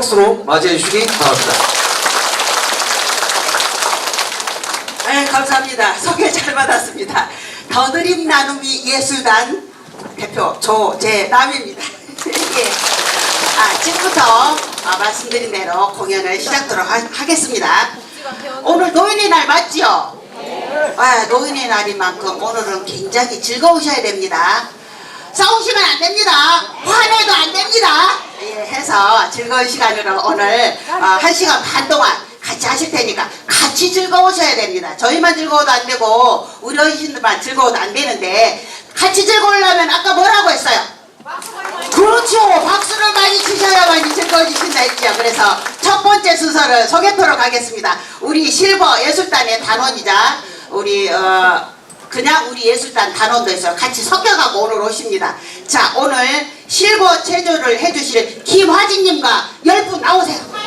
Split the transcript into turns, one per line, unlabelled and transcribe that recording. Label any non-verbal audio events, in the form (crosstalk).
박수로 맞이해 주시기 바랍니다.
네, 감사합니다. 소개 잘 받았습니다. 더 드림 나눔이 예술단 대표 조재남입니다. (laughs) 예. 아, 지금부터 아, 말씀드린 대로 공연을 시작하도록 하, 겠습니다 오늘 노인의 날 맞죠? 아, 노인의 날인 만큼 오늘은 굉장히 즐거우셔야 됩니다. 싸우시면 안 됩니다. 화내도 안 됩니다. 예, 해서 즐거운 시간으로 오늘 어, 한 시간 반 동안 같이 하실 테니까 같이 즐거우셔야 됩니다. 저희만 즐거워도 안 되고 우리 어르신들만 즐거워도 안 되는데 같이 즐거우려면 아까 뭐라고 했어요? 그렇죠. 박수를 많이 치셔야만이 즐거워지신다 했죠. 그래서 첫 번째 순서를 소개토록 하겠습니다. 우리 실버 예술단의 단원이자 우리 어 그냥 우리 예술단 있어요. 같이 섞여가고 오늘 오십니다. 자 오늘 실버 체조를 해주실 김화진님과 열 분 나오세요.